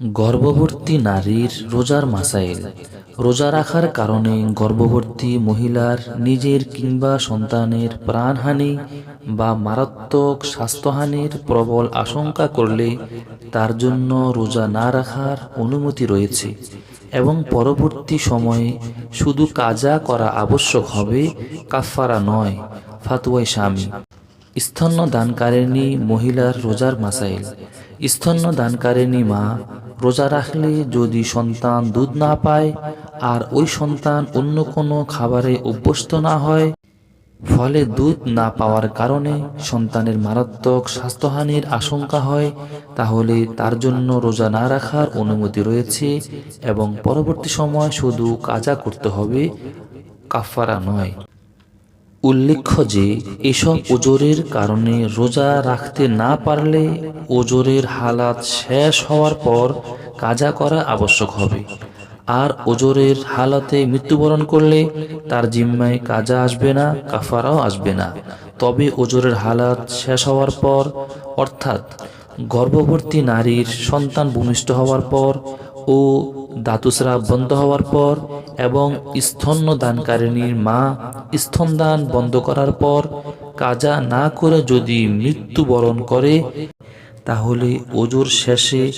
গর্ভবতী নারীর রোজার মাসাইল। রোজা রাখার কারণে গর্ভবতী মহিলার নিজের কিংবা সন্তানের প্রাণহানি বা মারাত্মক স্বাস্থ্যহানির প্রবল আশঙ্কা করলে তার জন্য রোজা না রাখার অনুমতি রয়েছে এবং পরবর্তী সময়ে শুধু কাজা করা আবশ্যক হবে কাফারা নয় ফাতুয়াই স্বামী স্তন্য দানকারিণী মহিলার রোজার মাসাইল। স্তন্য দানকারিণী মা রোজা রাখলে যদি সন্তান দুধ না পায় আর ওই সন্তান অন্য কোনো খাবারে অভ্যস্ত না হয়, ফলে দুধ না পাওয়ার কারণে সন্তানের মারাত্মক স্বাস্থ্যহানির আশঙ্কা হয়, তাহলে তার জন্য রোজা না রাখার অনুমতি রয়েছে এবং পরবর্তী সময় শুধু কাজা করতে হবে কাফারা নয়। উল্লেখ্য যে, এসব ওজোরের কারণে রোজা রাখতে না পারলে ওজোরের হালাত শেষ হওয়ার পর কাজা করা আবশ্যক হবে। আর ওজোরের হালাতে মৃত্যুবরণ করলে তার জিম্মায় কাজা আসবে না, কাফারাও আসবে না। তবে ওজোরের হালাত শেষ হওয়ার পর, অর্থাৎ গর্ভবতী নারীর সন্তান ভূমিষ্ঠ হওয়ার পর ও ধাতুস্রাব বন্ধ হওয়ার পর এবং স্তন্য দানকারিণীর মা স্তনদান বন্ধ করার পর কাজা না করে যদি মৃত্যুবরণ করে, তাহলে ওজোর শেষে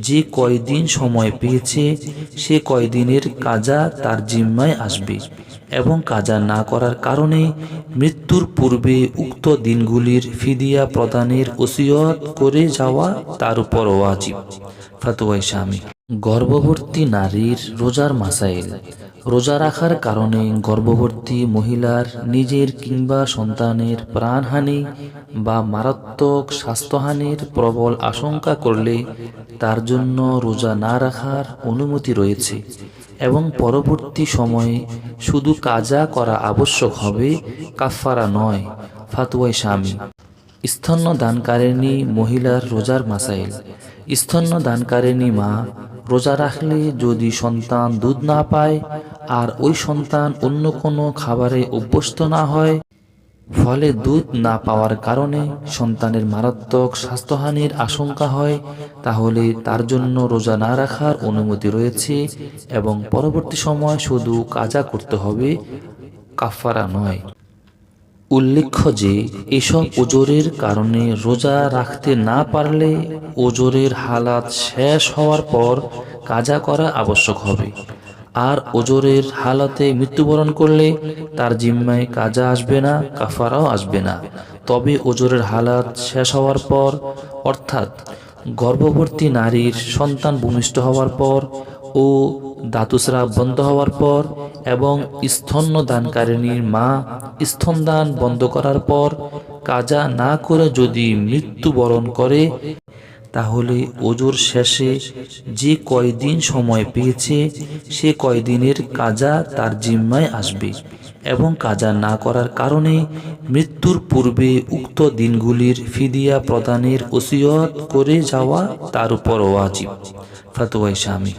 যে কয়দিন সময় পেয়েছে, সে কয়দিনের কাজা তার জিম্মায় আসবে এবং কাজা না করার কারণে মৃত্যুর পূর্বে উক্ত দিনগুলির ফিদিয়া প্রদানের ওসিয়ত করে যাওয়া তার উপর ওয়াজিব। ফাতুয়াই স্বামী গর্ভবতী নারীর রোজার মাসাইল। রোজা রাখার কারণে গর্ভবতী মহিলার নিজের কিংবা সন্তানের প্রাণহানি বা মারাত্মক স্বাস্থ্যহানির প্রবল আশঙ্কা করলে তার জন্য রোজা না রাখার অনুমতি রয়েছে এবং পরবর্তী সময়ে শুধু কাজা করা আবশ্যক হবে কাফারা নয় ফাতুয়াই স্বামী স্তন্য দানকারিণী মহিলার রোজার মাসাইল। স্তন্য দানকারিণী মা রোজা রাখলে যদি সন্তান দুধ না পায় আর ওই সন্তান অন্য কোনো খাবারে অভ্যস্ত না হয়, ফলে দুধ না পাওয়ার কারণে সন্তানের মারাত্মক স্বাস্থ্যহানির আশঙ্কা হয়, তাহলে তার জন্য রোজা না রাখার অনুমতি রয়েছে এবং পরবর্তী সময় শুধু কাজা করতে হবে কাফারা নয়। উল্লেখ্য যে, এসব ওজোরের কারণে রোজা রাখতে না পারলে ওজোরের হালাত শেষ হওয়ার পর কাজা করা আবশ্যক হবে। আর ওজোরের হালাতে মৃত্যুবরণ করলে তার জিম্মায় কাজা আসবে না, কাফারাও আসবে না। তবে ওজোরের হালাত শেষ হওয়ার পর, অর্থাৎ গর্ভবতী নারীর সন্তান ভূমিষ্ঠ হওয়ার পর ও ধাতুস্রাব বন্ধ হওয়ার পর এবং স্তন্য দানকারিণীর মা স্তনদান বন্ধ করার পর কাজা না করে যদি মৃত্যুবরণ করে, তাহলে ওজোর শেষে যে কয়দিন সময় পেয়েছে, সে কয়দিনের কাজা তার জিম্মায় আসবে এবং কাজা না করার কারণে মৃত্যুর পূর্বে উক্ত দিনগুলির ফিদিয়া প্রদানের ওসিয়ত করে যাওয়া তার উপর ওয়াজিব। ফাতুয়াই স্বামী